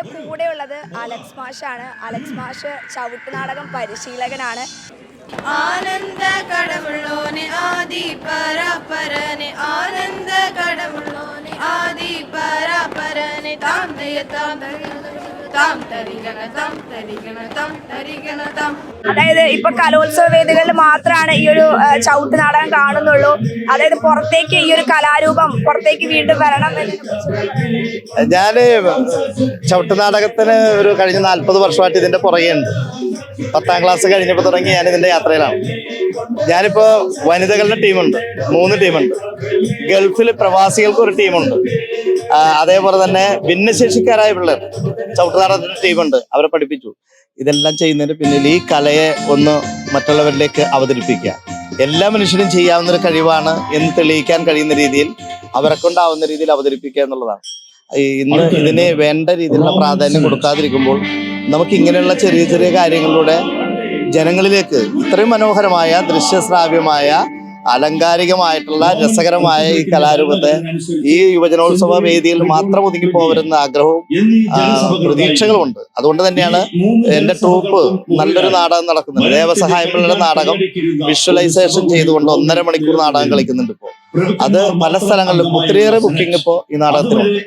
എന്റെ കൂടെയുള്ളത് അലക്സ് മാഷാണ്. അലക്സ് മാഷ് ചവിട്ട് നാടകം പരിശീലകനാണ്. ആനന്ദ കടമുള്ളോനെ ആദി പരാപരനെ ആനന്ദ കടമുള്ളോനെ ആദി പരാപരനെ താന്തയ തയ അതായത് ഇപ്പൊ കലോത്സവ വേദികളിൽ മാത്രമാണ് ഈ ഒരു ചവിട്ട് നാടകം കാണുന്നുള്ളൂ. അതായത് പുറത്തേക്ക് ഈ ഒരു കലാരൂപം പുറത്തേക്ക് വീണ്ടും വരണം ഞാൻ ചവിട്ട് നാടകത്തിന് ഒരു കഴിഞ്ഞ നാല്പത് വർഷമായിട്ട് ഇതിന്റെ പുറകെ ഉണ്ട് പത്താം ക്ലാസ് കഴിഞ്ഞപ്പോൾ തുടങ്ങി ഞാൻ ഇതിന്റെ യാത്രയിലാണ്. ഞാനിപ്പോ വനിതകളുടെ ടീമുണ്ട്. മൂന്ന് ടീമുണ്ട്. ഗൾഫിൽ പ്രവാസികൾക്ക് ഒരു ടീമുണ്ട്. അതേപോലെ തന്നെ ഭിന്നശേഷിക്കാരായ പിള്ളേർ. ചവിട്ടുനാടകത്തിന്റെ ടീമുണ്ട് അവരെ പഠിപ്പിച്ചു. ഇതെല്ലാം ചെയ്യുന്നതിന് പിന്നിൽ ഈ കലയെ ഒന്ന് മറ്റുള്ളവരിലേക്ക് അവതരിപ്പിക്കുക. എല്ലാ മനുഷ്യരും ചെയ്യാവുന്ന ഒരു കഴിവാണ് എന്ന് തെളിയിക്കാൻ കഴിയുന്ന രീതിയിൽ അവരെ കൊണ്ടാവുന്ന രീതിയിൽ അവതരിപ്പിക്കുക എന്നുള്ളതാണ്. ഇന്ന് ഇതിന് വേണ്ട രീതിയിലുള്ള പ്രാധാന്യം കൊടുക്കാതിരിക്കുമ്പോൾ നമുക്ക് ഇങ്ങനെയുള്ള ചെറിയ ചെറിയ കാര്യങ്ങളിലൂടെ ജനങ്ങളിലേക്ക് ഇത്രയും മനോഹരമായ ദൃശ്യശ്രാവ്യമായ അലങ്കാരികമായിട്ടുള്ള രസകരമായ ഈ കലാരൂപത്തെ ഈ യുവജനോത്സവ വേദിയിൽ മാത്രം ഒതുങ്ങി പോകരുന്ന ആഗ്രഹവും പ്രതീക്ഷകളുമുണ്ട് അതുകൊണ്ട് തന്നെയാണ് എന്റെ ട്രൂപ്പ് നല്ലൊരു നാടകം നടക്കുന്നത്. ദേവസഹായം പിള്ളയുടെ നാടകം വിഷ്വലൈസേഷൻ ചെയ്തുകൊണ്ട് ഒന്നര മണിക്കൂർ നാടകം കളിക്കുന്നുണ്ട് ഇപ്പോൾ. അത് പല സ്ഥലങ്ങളിലും ഒത്തിരിയേറെ ബുക്കിംഗ് ഇപ്പോ ഈ നാടകത്തിനുണ്ട്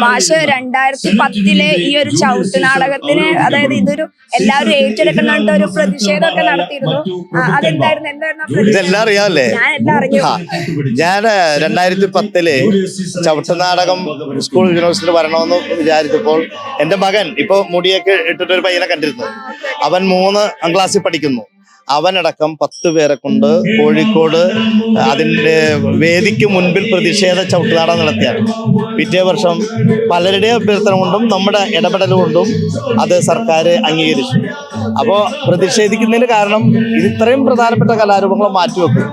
മാഷ് രണ്ടായിരത്തി പത്തിലെ ഈ ഒരു ചവിട്ട് നാടകത്തിന് അതായത് ഇതൊരു എല്ലാവരും ഏറ്റെടുക്കുന്ന ഒരു പ്രതിഷേധമൊക്കെ നടത്തിയിരുന്നു. അതെന്തായിരുന്നു? എന്തായിരുന്നു ഇതെല്ലാം അറിയാമല്ലേ ഞാൻ എല്ലാം അറിഞ്ഞു ഞാൻ രണ്ടായിരത്തി പത്തിൽ ചവിട്ട് നാടകം സ്കൂൾ യൂണിവേഴ്സിറ്റി വരണമെന്ന് വിചാരിച്ചപ്പോൾ എന്റെ മകൻ ഇപ്പൊ മുടിയൊക്കെ ഇട്ടിട്ടൊരു പയ്യനെ കണ്ടിരുന്നു. അവൻ മൂന്ന് ക്ലാസ്സിൽ പഠിക്കുന്നു. അവനടക്കം പത്ത് പേരെ കൊണ്ട് കോഴിക്കോട് അതിന്റെ വേദിക്ക് മുൻപിൽ പ്രതിഷേധ ചവിട്ടുനാടകം നടത്തിയാണ്. പിറ്റേ വർഷം പലരുടെ അഭ്യർത്ഥന കൊണ്ടും നമ്മുടെ ഇടപെടൽ കൊണ്ടും അത് സർക്കാർ അംഗീകരിച്ചു. അപ്പോൾ പ്രതിഷേധിക്കുന്നതിന് കാരണം ഇത് ഇത്രയും പ്രധാനപ്പെട്ട കലാരൂപങ്ങൾ മാറ്റിവെക്കും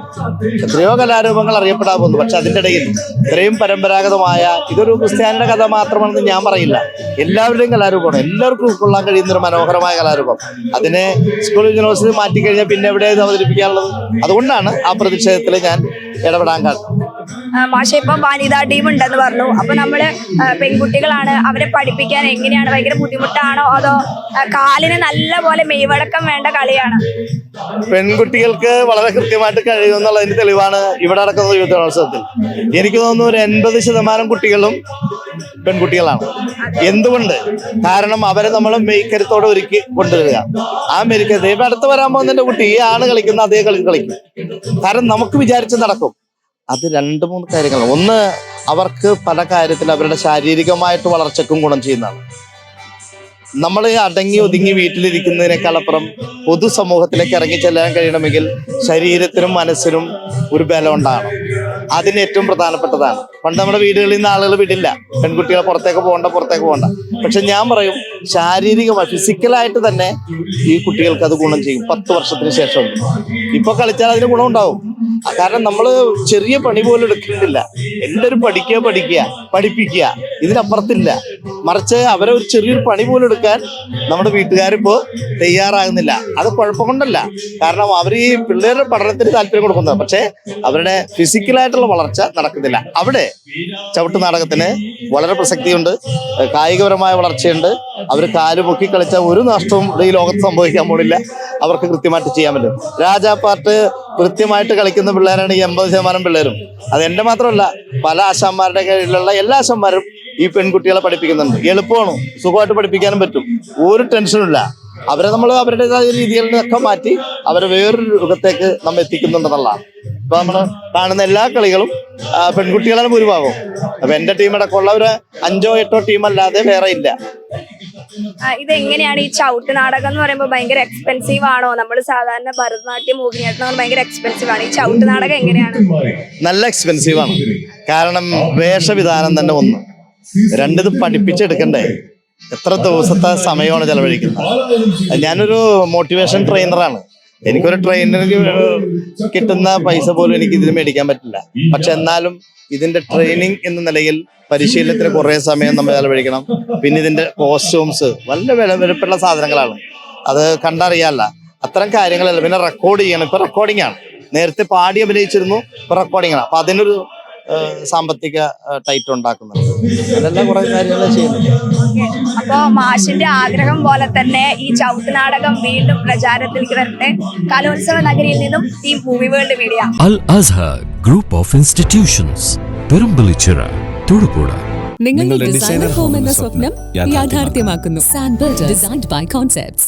എത്രയോ കലാരൂപങ്ങൾ അറിയപ്പെടാൻ പോകുന്നു പക്ഷെ അതിന്റെ ഇടയിൽ ഇത്രയും പരമ്പരാഗതമായ ഇതൊരു ക്രിസ്ത്യാനിയുടെ കഥ മാത്രമാണെന്ന് ഞാൻ പറയില്ല. എല്ലാവരുടെയും കലാരൂപമാണ്. എല്ലാവർക്കും ഉൾക്കൊള്ളാൻ കഴിയുന്ന ഒരു മനോഹരമായ കലാരൂപം. അതിനെ സ്കൂൾ യൂണിവേഴ്സിറ്റി മാറ്റിക്കഴിഞ്ഞാൽ പിന്നെ എവിടെ അവതരിപ്പിക്കാനുള്ളത്? അതുകൊണ്ടാണ് ആ പ്രതിഷേധത്തിൽ ഞാൻ ഇടപെടാൻ കാരണം. മാഷെ ഇപ്പം വനിതാ ടീം ഉണ്ടെന്ന് പറഞ്ഞു. അപ്പൊ നമ്മൾ പെൺകുട്ടികളാണ് അവരെ പഠിപ്പിക്കാൻ എങ്ങനെയാണ്? ഭയങ്കര ബുദ്ധിമുട്ടാണോ? അതോ കാലിന് നല്ല പോലെ മെയ്വഴക്കം വേണ്ട കളിയാണ്? പെൺകുട്ടികൾക്ക് വളരെ കൃത്യമായിട്ട് കഴിയുമെന്നുള്ളതിന്റെ തെളിവാണ് ഇവിടെ നടക്കുന്ന യുവജനോത്സവത്തിൽ എനിക്ക് തോന്നുന്നു ഒരു എൺപത് ശതമാനം കുട്ടികളും പെൺകുട്ടികളാണ്. എന്തുകൊണ്ട്? കാരണം അവരെ നമ്മൾ മെയ്ക്കരുത്തോടെ ഒരുക്കി കൊണ്ടുവരിക. ആ മെയ്ക്കരുത് ഇപ്പൊ അടുത്ത് വരാൻ പോകുന്നതിന്റെ കുട്ടി ഈ ആണ് കളിക്കുന്ന അതേ കളി കളിക്കും. കാരണം നമുക്ക് വിചാരിച്ച് നടക്കും. അത് രണ്ട് മൂന്ന് കാര്യങ്ങൾ ഒന്ന് അവർക്ക് പല കാര്യത്തിൽ അവരുടെ ശാരീരികമായിട്ട് വളർച്ചക്കും ഗുണം ചെയ്യുന്നതാണ്. നമ്മൾ അടങ്ങി ഒതുങ്ങി വീട്ടിലിരിക്കുന്നതിനേക്കാൾ വീട്ടിലിരിക്കുന്നതിനേക്കാളപ്പുറം പൊതുസമൂഹത്തിലേക്ക് ഇറങ്ങി ചെല്ലാൻ കഴിയണമെങ്കിൽ ശരീരത്തിനും മനസ്സിനും ഒരു ബലം ഉണ്ടാകണം. അതിന് ഏറ്റവും പ്രധാനപ്പെട്ടതാണ്. പണ്ട് നമ്മുടെ വീടുകളിൽ നിന്ന് ആളുകൾ വിടില്ല. പെൺകുട്ടികളെ പുറത്തേക്ക് പോകണ്ട പുറത്തേക്ക് പോകണ്ട. പക്ഷെ ഞാൻ പറയും ശാരീരികമായി ഫിസിക്കലായിട്ട് തന്നെ ഈ കുട്ടികൾക്ക് അത് ഗുണം ചെയ്യും. പത്ത് വർഷത്തിന് ശേഷം ഇപ്പൊ കളിച്ചാൽ അതിന് ഗുണം ഉണ്ടാവും കാരണം നമ്മൾ ചെറിയ പണി പോലും എടുക്കുന്നില്ല. എല്ലാവരും പഠിക്കുക പഠിക്കുക പഠിപ്പിക്കുക. ഇതിനപ്പുറത്തില്ല. മറിച്ച് അവരെ ഒരു ചെറിയൊരു പണി പോലും എടുക്കാൻ നമ്മുടെ വീട്ടുകാരിപ്പോ തയ്യാറാകുന്നില്ല. അത് കുഴപ്പം കൊണ്ടല്ല. കാരണം അവർ ഈ പിള്ളേരുടെ പഠനത്തിന് താല്പര്യം കൊടുക്കുന്നത്. പക്ഷേ അവരുടെ ഫിസിക്കലായിട്ടുള്ള വളർച്ച നടക്കുന്നില്ല. അവിടെ ചവിട്ട് നാടകത്തിന് വളരെ പ്രസക്തിയുണ്ട്. കായികപരമായ വളർച്ചയുണ്ട്. അവർ കാൽ പൊക്കി കളിച്ച ഒരു നഷ്ടവും ഈ ലോകത്ത് സംഭവിക്കാൻ പോണില്ല. അവർക്ക് കൃത്യമായിട്ട് ചെയ്യാൻ പറ്റും. രാജാപ്പാട്ട് കൃത്യമായിട്ട് കളിക്കുന്ന പിള്ളേരാണ് ഈ എൺപത് ശതമാനം പിള്ളേരും. അത് എന്റെ മാത്രമല്ല പല ആശാന്മാരുടെ കീഴിലുള്ള എല്ലാ ആശാന്മാരും ഈ പെൺകുട്ടികളെ പഠിപ്പിക്കുന്നുണ്ട്. എളുപ്പമാണ് സുഖമായിട്ട് പഠിപ്പിക്കാനും പറ്റും. ഒരു ടെൻഷനും ഇല്ല. അവരെ നമ്മൾ അവരുടേതായ രീതികളിലൊക്കെ മാറ്റി അവരെ വേറൊരു രൂപത്തേക്ക് നമ്മൾ എത്തിക്കുന്നുണ്ടെന്നുള്ളതാണ്. ഇപ്പൊ നമ്മൾ കാണുന്ന എല്ലാ കളികളും പെൺകുട്ടികളാണ് ഭൂരിഭാഗവും. അപ്പൊ എന്റെ ഒരു അഞ്ചോ എട്ടോ ടീം അല്ലാതെ വേറെ ഇല്ല. ആ, ഇതെങ്ങനെയാണ് ഈ ചവിട്ട് നാടകം എന്ന് പറയുമ്പോൾ ഭയങ്കര എക്സ്പെൻസീവ് ആണോ? നമ്മൾ സാധാരണ ഭരതനാട്യം മോഹിനിയാട്ടം ഭയങ്കര എക്സ്പെൻസീവ് ആണ്. ഈ ചവിട്ട് നാടകം എങ്ങനെയാണ്? നല്ല എക്സ്പെൻസീവ് ആണ്. കാരണം വേഷവിധാനം തന്നെ ഒന്ന്. രണ്ടിത് പഠിപ്പിച്ചെടുക്കണ്ടേ? എത്ര ദിവസത്തെ സമയമാണ് ചെലവഴിക്കുന്നത്? ഞാനൊരു മോട്ടിവേഷൻ ട്രെയിനറാണ് എനിക്കൊരു ട്രെയിനർക്ക് കിട്ടുന്ന പൈസ പോലും എനിക്ക് ഇതിന് മേടിക്കാൻ പറ്റില്ല. പക്ഷെ എന്നാലും ഇതിന്റെ ട്രെയിനിങ് എന്ന നിലയിൽ പരിശീലനത്തിന് കുറേ സമയം നമ്മൾ ചെലവഴിക്കണം. പിന്നെ ഇതിന്റെ കോസ്റ്റ്യൂംസ് വളരെ വില വിലപ്പുള്ള സാധനങ്ങളാണ്. അത് കണ്ടറിയാല്ല. അത്തരം കാര്യങ്ങളല്ല. പിന്നെ റെക്കോർഡ് ചെയ്യണം. ഇപ്പൊ റെക്കോർഡിംഗ് ആണ്. നേരത്തെ പാടി അഭിനയിച്ചിരുന്നു. ഇപ്പൊ റെക്കോർഡിംഗ് ആണ്. അപ്പൊ അതിനൊരു സാമ്പത്തിക ടൈറ്റ് ഉണ്ടാക്കുന്നുണ്ട് അതെല്ലാം കുറെ കാര്യങ്ങൾ ചെയ്യുന്നുണ്ട് ഓക്കെ. അപ്പോ മാഷിന്റെ ആഗ്രഹം പോലെ തന്നെ ഈ ചവിട്ട് നാടകം വീണ്ടും പ്രചാരത്തിൽ വരട്ടെ. കലോത്സവ നഗരിയിൽ നിന്നും ഈ movie world media. Al Azhar group of institutions Perumbillichira Thodupuzha. നിങ്ങളുടെ ഡിസൈനർ ഹോം എന്ന സ്വപ്നം യാഥാർത്ഥ്യമാക്കുന്നു. Sand designed by concepts